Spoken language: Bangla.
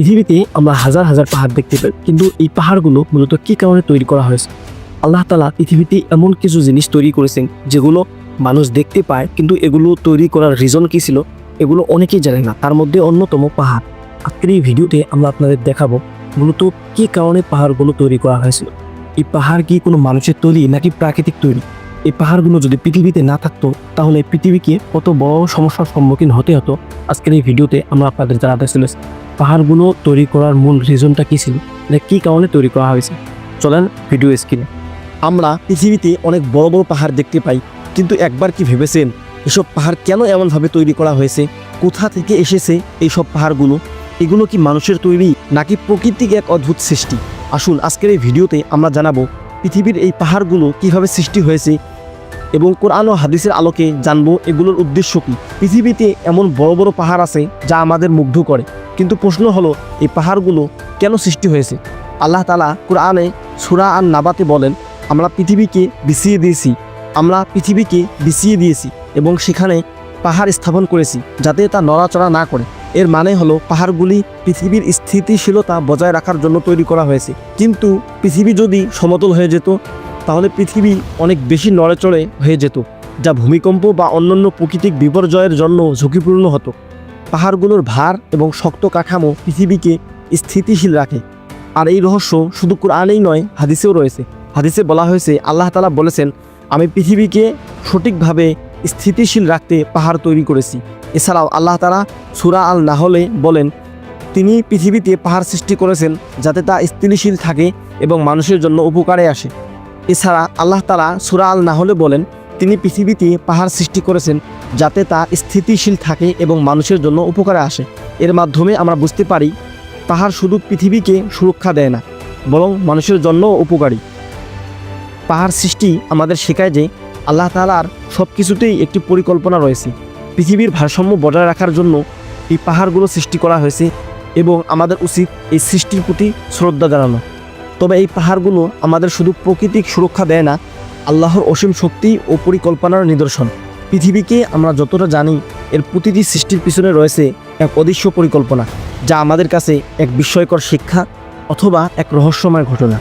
পৃথিবীতে আমরা হাজার হাজার পাহাড় দেখতে পাই, কিন্তু এই পাহাড়গুলো মূলত কি কারণে তৈরি করা হয়েছে? আল্লাহ তালা পৃথিবীতে এমন কিছু জিনিস তৈরি করেছেন যেগুলো মানুষ দেখতে পায়, কিন্তু এগুলো তৈরি করার রিজন কি ছিল? এগুলো অনেকেই জানে না। তার মধ্যে অন্যতম পাহাড়। আজকের এই ভিডিওতে আমরা আপনাদের দেখাবো মূলত কি কারণে পাহাড়গুলো তৈরি করা হয়েছিল। এই পাহাড় কি কোনো মানুষের তৈরি নাকি প্রাকৃতিক তৈরি? এই পাহাড়গুলো যদি পৃথিবীতে না থাকতো, তাহলে পৃথিবীকে কত বড় সমস্যার সম্মুখীন হতে হতো। আজকের এই ভিডিওতে আমরা আপনাদের জানাতে চলেছি। পাহাড়গুলো তৈরি করার মূল রিজনটা কী ছিল? মানে কী কারণে তৈরি করা হয়েছে? চলেন ভিডিও স্ক্রিনে আমরা পৃথিবীতে অনেক বড় বড় পাহাড় দেখতে পাই, কিন্তু একবার কি ভেবেছেন এসব পাহাড় কেন এমনভাবে তৈরি করা হয়েছে? কোথা থেকে এসেছে এই সব পাহাড়গুলো? এগুলো কি মানুষের তৈরি নাকি প্রকৃতিক এক অদ্ভুত সৃষ্টি? আসুন আজকের এই ভিডিওতে আমরা জানাব পৃথিবীর এই পাহাড়গুলো কীভাবে সৃষ্টি হয়েছে এবং কোরআন ও হাদিসের আলোকে জানব এগুলোর উদ্দেশ্য কী? পৃথিবীতে এমন বড় বড় পাহাড় আছে যা আমাদের মুগ্ধ করে। কিন্তু প্রশ্ন হলো, এই পাহাড়গুলো কেন সৃষ্টি হয়েছে? আল্লাহ তালা কোরআনে সুরা আর নাবাতে বলেন, আমরা পৃথিবীকে বিছিয়ে দিয়েছি, আমরা পৃথিবীকে বিছিয়ে দিয়েছি এবং সেখানে পাহাড় স্থাপন করেছি যাতে তা নড়াচড়া না করে। এর মানে হলো, পাহাড়গুলি পৃথিবীর স্থিতিশীলতা বজায় রাখার জন্য তৈরি করা হয়েছে। কিন্তু পৃথিবী যদি সমতল হয়ে যেত, তাহলে পৃথিবী অনেক বেশি নড়েচড়ে হয়ে যেত, যা ভূমিকম্প বা অন্যান্য প্রাকৃতিক বিপর্যয়ের জন্য ঝুঁকিপূর্ণ হতো। পাহাড়গুলোর ভার এবং শক্ত কাঠামো পৃথিবীকে স্থিতিশীল রাখে। আর এই রহস্য শুধু কোরআনেই নয়, হাদিসেও রয়েছে। হাদিসে বলা হয়েছে, আল্লাহ তালা বলেছেন, আমি পৃথিবীকে সঠিকভাবে স্থিতিশীল রাখতে পাহাড় তৈরি করেছি। এছাড়াও আল্লাহ তালা সুরা আল নাহলে বলেন, তিনি পৃথিবীতে পাহাড় সৃষ্টি করেছেন যাতে তা স্থিতিশীল থাকে এবং মানুষের জন্য উপকারে আসে। এছাড়া আল্লাহ তালা সুরা আল নাহলে বলেন তিনি পৃথিবীতে পাহাড় সৃষ্টি করেছেন যাতে তা স্থিতিশীল থাকে এবং মানুষের জন্য উপকারে আসে। এর মাধ্যমে আমরা বুঝতে পারি, পাহাড় শুধু পৃথিবীকে সুরক্ষা দেয় না, বরং মানুষের জন্যও উপকারী। পাহাড় সৃষ্টি আমাদের শেখায় যে আল্লাহ তালার সব কিছুতেই একটি পরিকল্পনা রয়েছে। পৃথিবীর ভারসাম্য বজায় রাখার জন্য এই পাহাড়গুলো সৃষ্টি করা হয়েছে এবং আমাদের উচিত এই সৃষ্টির প্রতি শ্রদ্ধা জানানো। তবে এই পাহাড়গুলো আমাদের শুধু প্রকৃতিক সুরক্ষা দেয় না আল্লাহর অসীম শক্তি ও পরিকল্পনার নিদর্শন। পৃথিবীকে আমরা যতটা জানি, এর প্রতিটি সৃষ্টির পিছনে রয়েছে এক অদৃশ্য পরিকল্পনা, যা আমাদের কাছে এক বিস্ময়কর শিক্ষা অথবা এক রহস্যময় ঘটনা।